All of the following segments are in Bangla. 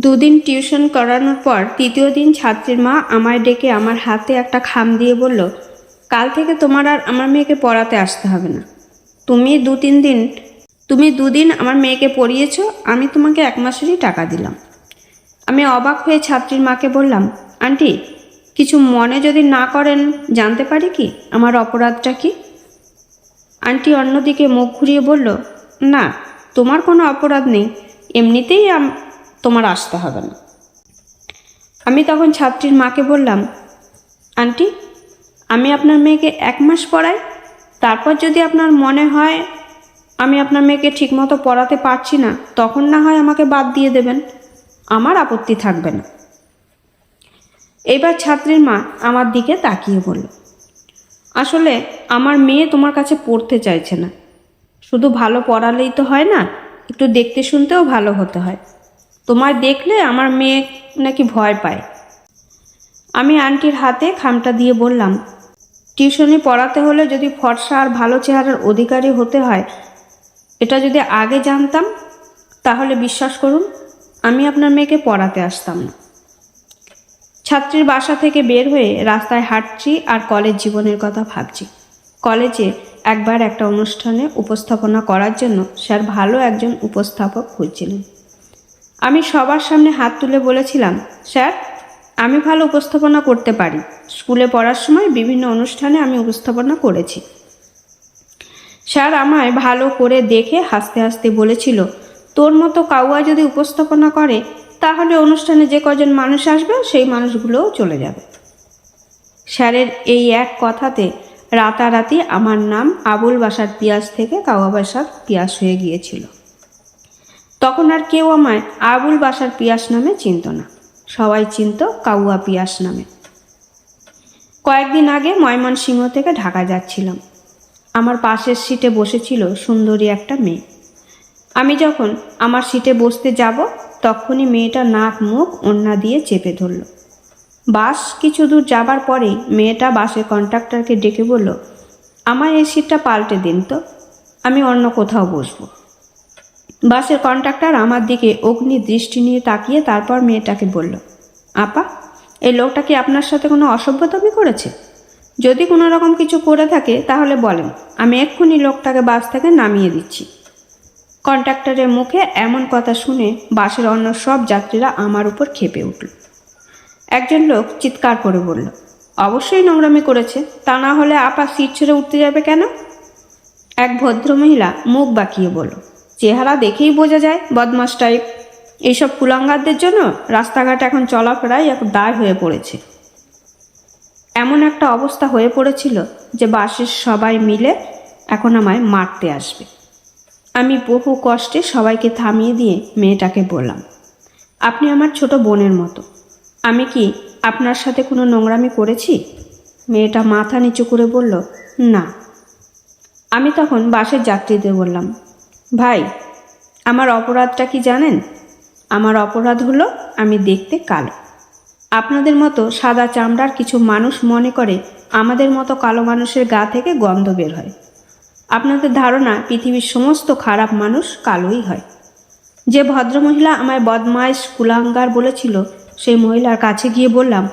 দুদিন টিউশন করানোর পর তৃতীয় দিন ছাত্রীর মা আমায় ডেকে আমার হাতে একটা খাম দিয়ে বলল, কাল থেকে তোমার আর আমার মেয়েকে পড়াতে আসতে হবে না। তুমি দু তিন দিন, তুমি দুদিন আমার মেয়েকে পড়িয়েছো, আমি তোমাকে এক মাসেরই টাকা দিলাম। আমি অবাক হয়ে ছাত্রীর মাকে বললাম, আন্টি, কিছু মনে যদি না করেন, জানতে পারি কি? আমার অপরাধটা কি? আন্টি অন্যদিকে মুখ ঘুরিয়ে বলল, না, তোমার কোনো অপরাধ নেই। এমনিতেই তোমার আসতে হবে না। আমি তখন ছাত্রীর মাকে বললাম, আন্টি, আমি আপনার মেয়েকে এক মাস পড়াই, তারপর যদি আপনার মনে হয় আমি আপনার মেয়েকে ঠিকমতো পড়াতে পারছি না, তখন না হয় আমাকে বাদ দিয়ে দেবেন। আমার আপত্তি থাকবে না। এবার ছাত্রীর মা আমার দিকে তাকিয়ে বলল, আসলে আমার মেয়ে তোমার কাছে পড়তে চাইছে না। শুধু ভালো পড়ালেই তো হয় না, একটু দেখতে শুনতেও ভালো হতে হয়। তোমায় দেখলে আমার মেয়ে নাকি ভয় পায়। আমি আন্টির হাতে খামটা দিয়ে বললাম, টিউশনি পড়াতে হলে যদি ফর্সা আর ভালো চেহারার অধিকারী হতে হয়, এটা যদি আগে জানতাম, তাহলে বিশ্বাস করুন, আমি আপনার মেয়েকে পড়াতে আসতাম না। ছাত্রীর বাসা থেকে বের হয়ে রাস্তায় হাঁটছি আর কলেজ জীবনের কথা ভাবছি। কলেজে একবার একটা অনুষ্ঠানে উপস্থাপনা করার জন্য স্যার ভালো একজন উপস্থাপক খুঁজছিলেন। আমি সবার সামনে হাত তুলে বলেছিলাম, স্যার, আমি ভালো উপস্থাপনা করতে পারি। স্কুলে পড়ার সময় বিভিন্ন অনুষ্ঠানে আমি উপস্থাপনা করেছি। স্যার আমায় ভালো করে দেখে হাসতে হাসতে বলেছিল, তোর মতো কাউয়া যদি উপস্থাপনা করে, তাহলে অনুষ্ঠানে যে কজন মানুষ আসবে, সেই মানুষগুলোও চলে যাবে। স্যারের এই এক কথাতে রাতারাতি আমার নাম আবুল বাসার পিয়াস থেকে কাওয়া বাসার পিয়াস হয়ে গিয়েছিল। তখন আর কেউ আমায় আবুল বাসার পিয়াস নামে চিনত না। সবাই চিনত কাউয়া পিয়াস নামে। কয়েকদিন আগে ময়মনসিংহ থেকে ঢাকা যাচ্ছিলাম। আমার পাশের সিটে বসেছিল সুন্দরী একটা মেয়ে। আমি যখন আমার সিটে বসতে যাব, তখনই মেয়েটা নাক মুখ ওন্না দিয়ে চেপে ধরল। বাস কিছু দূর যাবার পরেই মেয়েটা বাসের কন্ট্রাক্টরকে ডেকে বলল আমার এই সিটটা পাল্টে দিন তো, আমি অন্য কোথাও বসবো। বাসের কন্ট্রাক্টর আমার দিকে অগ্নি দৃষ্টি নিয়ে তাকিয়ে তারপর মেয়েটাকে বলল, আপা, এই লোকটা কি আপনার সাথে কোনো অসভ্যতামি করেছে? যদি কোনো রকম কিছু করে থাকে, তাহলে বলেন, আমি এক্ষুনি লোকটাকে বাস থেকে নামিয়ে দিচ্ছি। কন্ট্রাক্টরের মুখে এমন কথা শুনে বাসের অন্য সব যাত্রীরা আমার উপর খেপে উঠল। একজন লোক চিৎকার করে বলল, অবশ্যই নোংরামি করেছে, তা না হলে আপা সিট ছেড়ে উঠতে যাবে কেন? এক ভদ্রমহিলা মুখ বাঁকিয়ে বলল চেহারা দেখেই বোঝা যায় বদমাস টাইপ এইসব কুলাঙ্গারদের জন্য রাস্তাঘাট এখন চলাফেরাই এক দায় হয়ে পড়েছে। এমন একটা অবস্থা হয়ে পড়েছিল যে বাসের সবাই মিলে এখন আমায় মারতে আসবে। আমি বহু কষ্টে সবাইকে থামিয়ে দিয়ে মেয়েটাকে বললাম, আপনি আমার ছোট বোনের মতো। আমি কি আপনার সাথে কোনো নোংরামি করেছি? মেয়েটা মাথা নিচু করে বলল, না। আমি তখন বাসের যাত্রীদের বললাম ভাই, আমার অপরাধটা কি জানেন? আমার অপরাধ হলো আমি দেখতে কালো। আপনাদের মতো সাদা চামড়ার কিছু মানুষ মনে করে আমাদের মতো কালো মানুষের গা থেকে গন্ধ বের হয়। আপনাদের ধারণা পৃথিবীর সমস্ত খারাপ মানুষ কালোই হয়। যে ভদ্রমহিলা আমায় বদমাইশ, কুলাঙ্গার বলেছিল, সেই মহিলার কাছে গিয়ে বললাম,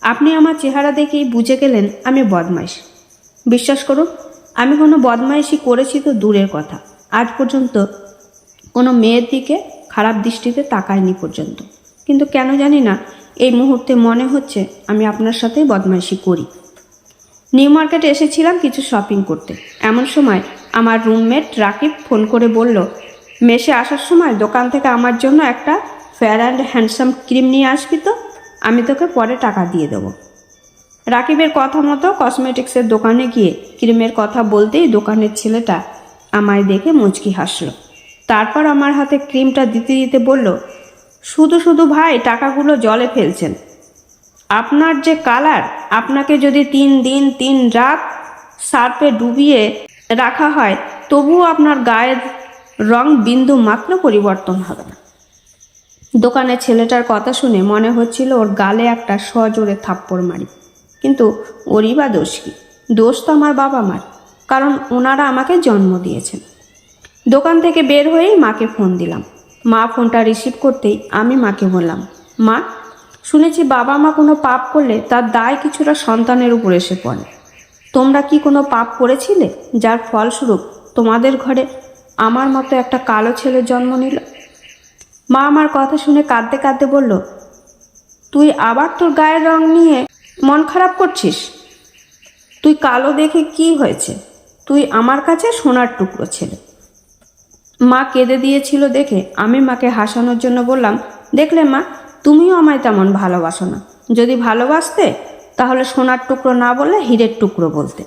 আপনি আমার চেহারা দেখেই বুঝে গেলেন আমি বদমাইশ। বিশ্বাস করুন, আমি কোনো বদমাইশি করেছি তো দূরের কথা। আজ পর্যন্ত কোনো মেয়ের দিকে খারাপ দৃষ্টিতে তাকায়নি পর্যন্ত। কিন্তু কেন জানি না, এই মুহূর্তে মনে হচ্ছে আমি আপনার সাথেই বদমাইশি করি। নিউ মার্কেটে এসেছিলাম কিছু শপিং করতে। এমন সময় আমার রুমমেট রাকিব ফোন করে বলল, মেসে আসার সময় দোকান থেকে আমার জন্য একটা ফেয়ার অ্যান্ড হ্যান্ডসাম ক্রিম নিয়ে আসবি তো, আমি তোকে পরে টাকা দিয়ে দেবো। রাকিবের কথা মতো কসমেটিক্সের দোকানে গিয়ে ক্রিমের কথা বলতেই দোকানের ছেলেটা আমায় দেখে মুচকি হাসলো। তারপর আমার হাতে ক্রিমটা দিতে দিতে বলল, শুধু শুধু ভাই, টাকাগুলো জলে ফেলছেন। আপনার যে কালার, আপনাকে যদি তিন দিন, তিন রাত সার্পে ডুবিয়ে রাখা হয়, তবুও আপনার গায়ের রং বিন্দু মাত্র পরিবর্তন হবে না। দোকানে ছেলেটার কথা শুনে মনে হচ্ছিল ওর গালে একটা সজোরে থাপ্পড় মারি। কিন্তু ওরই বা দোষ কি? দোষ তো আমার বাবা মার কারণ ওনারা আমাকে জন্ম দিয়েছেন। দোকান থেকে বের হয়েই মাকে ফোন দিলাম। মা ফোনটা রিসিভ করতেই আমি মাকে বললাম, মা, শুনেছি বাবা মা কোনো পাপ করলে তার দায় কিছুটা সন্তানের উপর এসে পড়ে। তোমরা কি কোনো পাপ করেছিলে যার ফলস্বরূপ তোমাদের ঘরে আমার মতো একটা কালো ছেলের জন্ম নিল? মা আমার কথা শুনে কাঁদতে কাঁদতে বলল, তুই আবার তোর গায়ের রং নিয়ে মন খারাপ করছিস? তুই কালো দেখে কি হয়েছে? তুই আমার কাছে সোনার টুকরো ছেলে। মা কেঁদে দিয়েছিল দেখে আমি মাকে হাসানোর জন্য বললাম, দেখলে মা, তুমিও আমায় তেমন ভালোবাসো না। যদি ভালোবাসতে, তাহলে সোনার টুকরো না বললে হীরের টুকরো বলতে।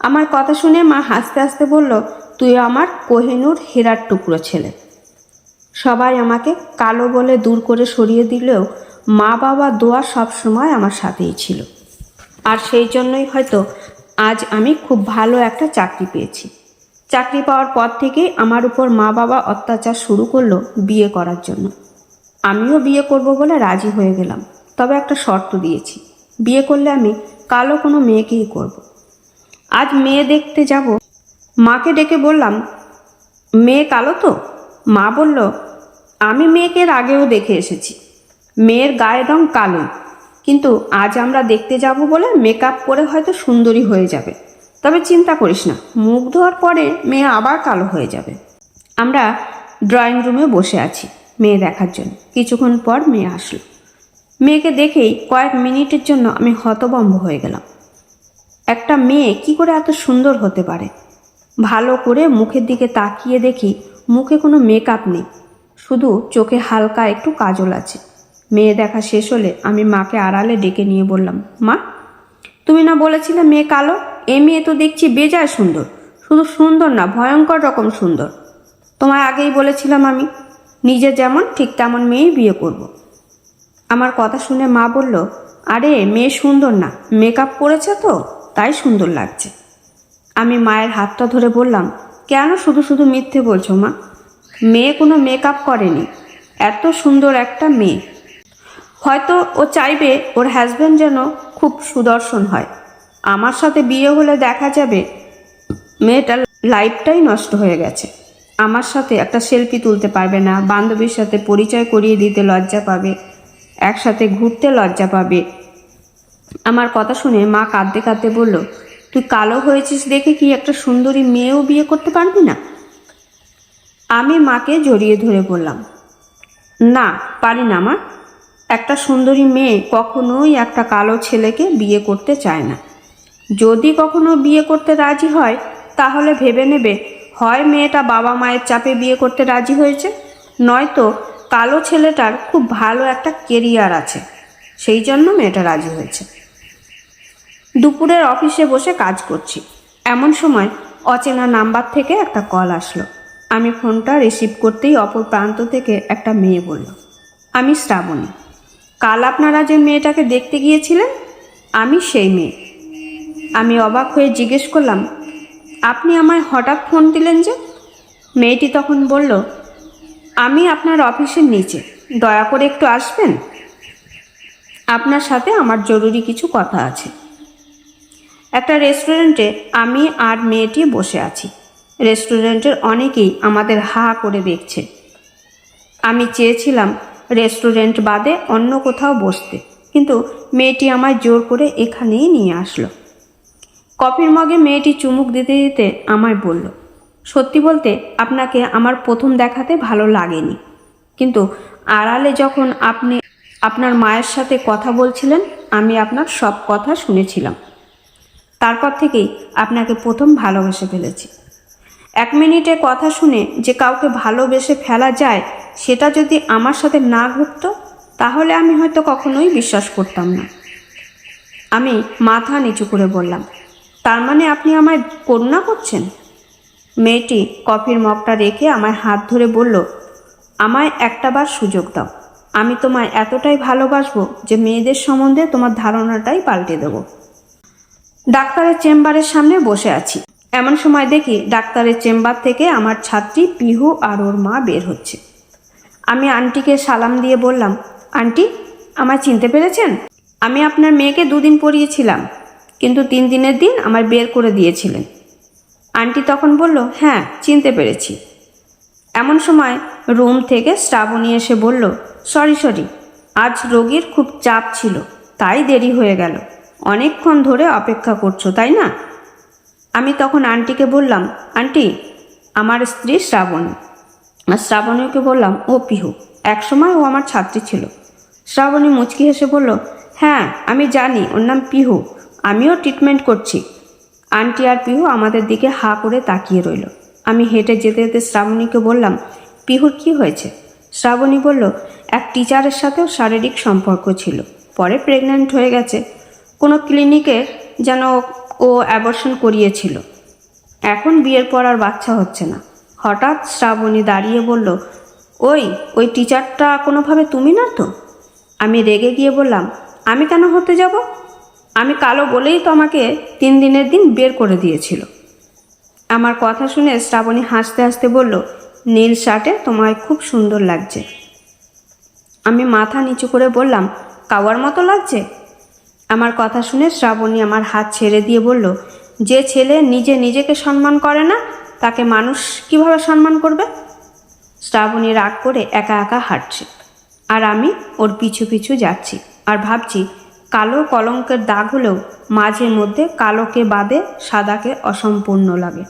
আমার কথা শুনে মা হাসতে হাসতে বলল, তুই আমার কোহিনুর হীরার টুকরো ছেলে। সবাই আমাকে কালো বলে দূর করে সরিয়ে দিলেও মা বাবা দোয়া সবসময় আমার সাথেই ছিল। আর সেই জন্যই হয়তো আজ আমি খুব ভালো একটা চাকরি পেয়েছি। চাকরি পাওয়ার পর থেকেই আমার উপর মা বাবা অত্যাচার শুরু করল বিয়ে করার জন্য। আমিও বিয়ে করব বলে রাজি হয়ে গেলাম, তবে একটা শর্ত দিয়েছি। বিয়ে করলে আমি কালো কোনো মেয়েকেই করব। আজ মেয়ে দেখতে যাব। মাকে ডেকে বললাম, মেয়ে কালো তো? মা বলল, আমি মেয়েকে আগেও দেখে এসেছি। মেয়ের গায়ের রং কালোই। কিন্তু আজ আমরা দেখতে যাব বলে মেকআপ করে হয়তো সুন্দরী হয়ে যাবে। তবে চিন্তা করিস না, মুখ ধোয়ার পরে মেয়ে আবার কালো হয়ে যাবে। আমরা ড্রয়িং রুমে বসে আছি, মেয়ে দেখার জন্য। কিছুক্ষণ পর মেয়ে আসলো। মেয়েকে দেখেই কয়েক মিনিটের জন্য আমি হতবম্ব হয়ে গেলাম। একটা মেয়ে কি করে এত সুন্দর হতে পারে? ভালো করে মুখের দিকে তাকিয়ে দেখি মুখে কোনো মেকআপ নেই। শুধু চোখে হালকা একটু কাজল আছে। মেয়ে দেখা শেষ হলে আমি মাকে আড়ালে ডেকে নিয়ে বললাম, মা, তুমি না বলেছিলে মেয়ে কালো? এ মেয়ে তো দেখছি বেজায় সুন্দর। শুধু সুন্দর না, ভয়ঙ্কর রকম সুন্দর। তোমায় আগেই বলেছিলাম আমি, নিজে যেমন, ঠিক তেমন মেয়েই বিয়ে করব। আমার কথা শুনে মা বলল, আরে, মেয়ে সুন্দর না, মেকআপ করেছে তো, তাই সুন্দর লাগছে। আমি মায়ের হাতটা ধরে বললাম, কেন শুধু শুধু মিথ্যে বলছো মা? মেয়ে কোনো মেকআপ করেনি। এত সুন্দর একটা মেয়ে হয়তো ও চাইবে ওর হাজব্যান্ড যেন খুব সুদর্শন হয়। আমার সাথে বিয়ে হলে দেখা যাবে মেয়েটার লাইফটাই নষ্ট হয়ে গেছে। আমার সাথে একটা সেলফি তুলতে পারবে না, বান্ধবীর সাথে পরিচয় করিয়ে দিতে লজ্জা পাবে, একসাথে ঘুরতে লজ্জা পাবে। আমার কথা শুনে মা কাঁদতে কাঁদতে বলল, তুই কালো হয়েছিস দেখে কি একটা সুন্দরী মেয়েও বিয়ে করতে পারবি না? আমি মাকে জড়িয়ে ধরে বললাম, না, পারি না মা। একটা সুন্দরী মেয়ে কখনোই একটা কালো ছেলেকে বিয়ে করতে চায় না। যদি কখনো বিয়ে করতে রাজি হয়, তাহলে ভেবে নেবে, হয় মেয়েটা বাবা মায়ের চাপে বিয়ে করতে রাজি হয়েছে, নয়তো কালো ছেলেটার খুব ভালো একটা কেরিয়ার আছে, সেই জন্য মেয়েটা রাজি হয়েছে। দুপুরের অফিসে বসে কাজ করছি। এমন সময় অচেনা নাম্বার থেকে একটা কল আসলো। আমি ফোনটা রিসিভ করতেই অপর প্রান্ত থেকে একটা মেয়ে বলল, আমি শ্রাবণী। কাল আপনারা যে মেয়েটাকে দেখতে গিয়েছিলেন, আমি সেই মেয়ে। আমি অবাক হয়ে জিজ্ঞেস করলাম, আপনি আমায় হঠাৎ ফোন দিলেন যে? মেয়েটি তখন বলল, আমি আপনার অফিসের নিচে, দয়া করে একটু আসবেন? আপনার সাথে আমার জরুরি কিছু কথা আছে। একটা রেস্টুরেন্টে আমি আর মেয়েটি বসে আছি। রেস্টুরেন্টের অনেকেই আমাদের হা করে দেখছে। আমি চেয়েছিলাম রেস্টুরেন্ট বাদে অন্য কোথাও বসতে। কিন্তু মেয়েটি আমায় জোর করে এখানেই নিয়ে আসলো। কফির মগে মেয়েটি চুমুক দিতে দিতে আমায় বলল, সত্যি বলতে আপনাকে আমার প্রথম দেখাতে ভালো লাগেনি। কিন্তু আড়ালে যখন আপনি আপনার মায়ের সাথে কথা বলছিলেন, আমি আপনার সব কথা শুনেছিলাম। তারপর থেকেই আপনাকে প্রথম ভালোবেসে ফেলেছি। এক মিনিটে কথা শুনে যে কাউকে ভালোবেসে ফেলা যায়, সেটা যদি আমার সাথে না ঘটতো, তাহলে আমি হয়তো কখনোই বিশ্বাস করতাম না। আমি মাথা নিচু করে বললাম, তার মানে আপনি আমায় করুণা করছেন? মেয়েটি কফির মগটা রেখে আমায় হাত ধরে বলল, আমায় একটাবার সুযোগ দাও। আমি তোমায় এতটাই ভালোবাসবো যে মেয়েদের সম্বন্ধে তোমার ধারণাটাই পাল্টে দেবো। ডাক্তারের চেম্বারের সামনে বসে আছি। এমন সময় দেখি ডাক্তারের চেম্বার থেকে আমার ছাত্রী পিহু আর ওর মা বের হচ্ছে। আমি আন্টিকে সালাম দিয়ে বললাম, আন্টি, আমায় চিনতে পেরেছেন? আমি আপনার মেয়েকে দুদিন পড়িয়েছিলাম, কিন্তু তিন দিনের দিন আমায় বের করে দিয়েছিলেন। আন্টি তখন বলল হ্যাঁ চিনতে পেরেছি। এমন সময় রুম থেকে শ্রাবণী এসে বলল, সরি সরি, আজ রোগীর খুব চাপ ছিল, তাই দেরি হয়ে গেল। অনেকক্ষণ ধরে অপেক্ষা করছ, তাই না? আমি তখন আন্টিকে বললাম, আন্টি, আমার স্ত্রী শ্রাবণী। আর শ্রাবণীকে বললাম, ও পিহু, একসময় ও আমার ছাত্রী ছিল। শ্রাবণী মুচকি হেসে বলল হ্যাঁ আমি জানি, ওর নাম পিহু, আমিও ট্রিটমেন্ট করছি। আন্টি আর পিহু আমাদের দিকে হা করে তাকিয়ে রইল। আমি হেঁটে যেতে যেতে শ্রাবণীকে বললাম, পিহুর কি হয়েছে? শ্রাবণী বলল, এক টিচারের সাথেও শারীরিক সম্পর্ক ছিল, পরে প্রেগন্যান্ট হয়ে গেছে। কোনো ক্লিনিকের যেন ও অ্যাবর্শন করিয়েছিল। এখন বিয়ের পর আর বাচ্চা হচ্ছে না। হঠাৎ শ্রাবণী দাঁড়িয়ে বলল, ওই ওই টিচারটা কোনোভাবে তুমি না তো? আমি রেগে গিয়ে বললাম, আমি কেন হতে যাব? আমি কালো বলেই তো আমাকে তিন দিনের দিন বের করে দিয়েছিল। আমার কথা শুনে শ্রাবণী হাসতে হাসতে বলল, নীল শার্টে তোমায় খুব সুন্দর লাগছে। আমি মাথা নিচু করে বললাম, কাওয়ার মতো লাগছে? আমার কথা শুনে শ্রাবণী আমার হাত ছেড়ে দিয়ে বলল, যে ছেলে নিজে নিজেকে সম্মান করে না, তাকে মানুষ কীভাবে সম্মান করবে? শ্রাবণী রাগ করে একা একা হাঁটছে। আর আমি ওর পিছু পিছু যাচ্ছি আর ভাবছি, কালো কলঙ্কের দাগ হলেও মাঝে মধ্যে কালোকে বাদে সাদাকে অসম্পূর্ণ লাগে।